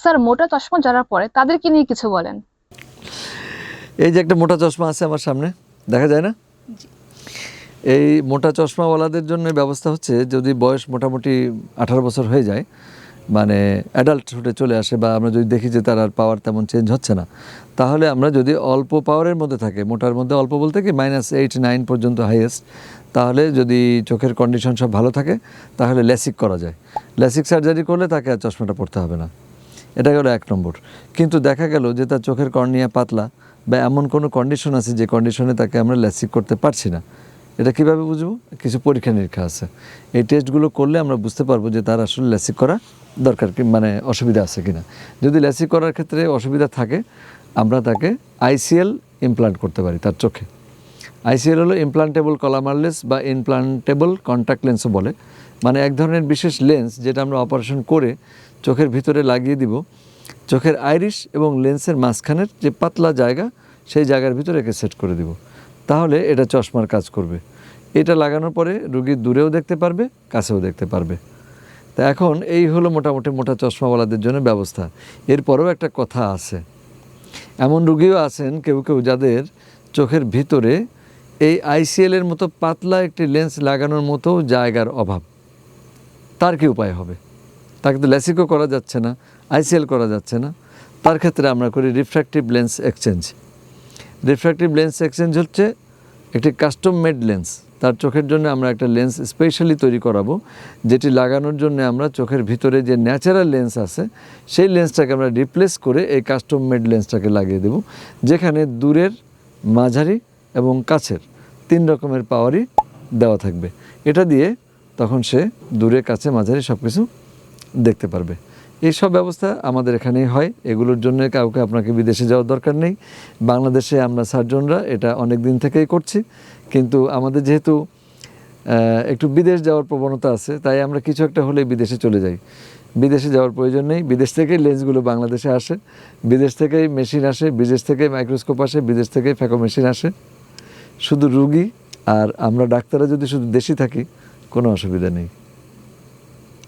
Sir মোটা চশমা যারা পরে তাদেরকে নিয়ে কিছু বলেন। এই যে একটা মোটা চশমা আছে আমার সামনে দেখা যায় না? এই মোটা চশমাওয়ালাদের জন্য ব্যবস্থা হচ্ছে যদি বয়স মোটামুটি আঠারো বছর হয়ে যায় মানে অ্যাডাল্টহুডে চলে আসে বা আমরা যদি দেখি যে তার আর পাওয়ার তেমন চেঞ্জ হচ্ছে না তাহলে আমরা যদি অল্প পাওয়ারের মধ্যে থাকে মোটার মধ্যে অল্প বলতে কি মাইনাস এইট নাইন পর্যন্ত হাইয়েস্ট তাহলে যদি চোখের কন্ডিশন সব ভালো থাকে তাহলে ল্যাসিক করা যায়। ল্যাসিক সার্জারি করলে তাকে আর চশমাটা পড়তে হবে না। এটা গেল এক নম্বর। কিন্তু দেখা গেল যে তার চোখের কর্নিয়া পাতলা বা এমন কোনো কন্ডিশন আছে যে কন্ডিশনে তাকে আমরা ল্যাসিক করতে পারছি না। এটা কীভাবে বুঝব? কিছু পরীক্ষা নিরীক্ষা আছে। এই টেস্টগুলো করলে আমরা বুঝতে পারব যে তার আসলে ল্যাসিক করা দরকার কি মানে অসুবিধা আছে কিনা। যদি ল্যাসিক করার ক্ষেত্রে অসুবিধা থাকে, আমরা তাকে আইসিএল ইমপ্লান্ট করতে পারি তার চোখে। আইসিএল হলো ইমপ্লান্টেবল কলামারলেস বা ইমপ্লান্টেবল কন্ট্যাক্ট লেন্সও বলে। মানে এক ধরনের বিশেষ লেন্স যেটা আমরা অপারেশন করে চোখের ভিতরে লাগিয়ে দিব। চোখের আইরিশ এবং লেন্সের মাঝখানের যে পাতলা জায়গা, সেই জায়গার ভিতরে একে সেট করে দিব। তাহলে এটা চশমার কাজ করবে। এটা লাগানোর পরে রুগী দূরেও দেখতে পারবে, কাছেও দেখতে পারবে। তা এখন এই হলো মোটামুটি মোটা চশমাওয়ালাদের জন্য ব্যবস্থা। এরপরেও একটা কথা আছে। এমন রুগীও আছেন কেউ কেউ যাদের চোখের ভিতরে এই আইসিএল এর মতো পাতলা একটি লেন্স লাগানোর মতো জায়গার অভাব। তার কি উপায় হবে? তাকে তো ল্যাসিকও করা যাচ্ছে না আইসিএল করা যাচ্ছে না। তার ক্ষেত্রে আমরা করি refractive lens exchange refractive lens exchange হচ্ছে একটি কাস্টম মেড লেন্স তার চোখের জন্য আমরা একটা লেন্স স্পেশালি তৈরি করাবো, যেটি লাগানোর জন্য আমরা চোখের ভিতরে যে ন্যাচারাল লেন্স আছে, সেই লেন্সটাকে আমরা রিপ্লেস করে এই কাস্টম মেড লেন্সটাকে লাগিয়ে দেব, যেখানে দূরের, মাঝারি এবং কাছের তিন রকমের পাওয়ারই দেওয়া থাকবে। এটা দিয়ে তখন সে দূরে, কাছে, মাঝারি সব কিছু দেখতে পারবে। এই সব ব্যবস্থা আমাদের এখানেই হয়। এগুলোর জন্য কাউকে আপনাকে বিদেশে যাওয়ার দরকার নেই। বাংলাদেশে আমরা সার্জনরা, এটা অনেক দিন থেকেই করছি। কিন্তু আমাদের যেহেতু একটু বিদেশ যাওয়ার প্রবণতা আছে, তাই আমরা কিছু একটা হলে বিদেশে চলে যাই। বিদেশে যাওয়ার প্রয়োজন নেই। বিদেশ থেকেই লেন্সগুলো বাংলাদেশে আসে। বিদেশ থেকেই মেশিন আসে। বিদেশ থেকে মাইক্রোস্কোপ আসে। বিদেশ থেকেই ফ্যাকো মেশিন আসে। শুধু রুগী আর আমরা ডাক্তাররা যদি শুধু দেশি থাকি, কোনো অসুবিধা নেই।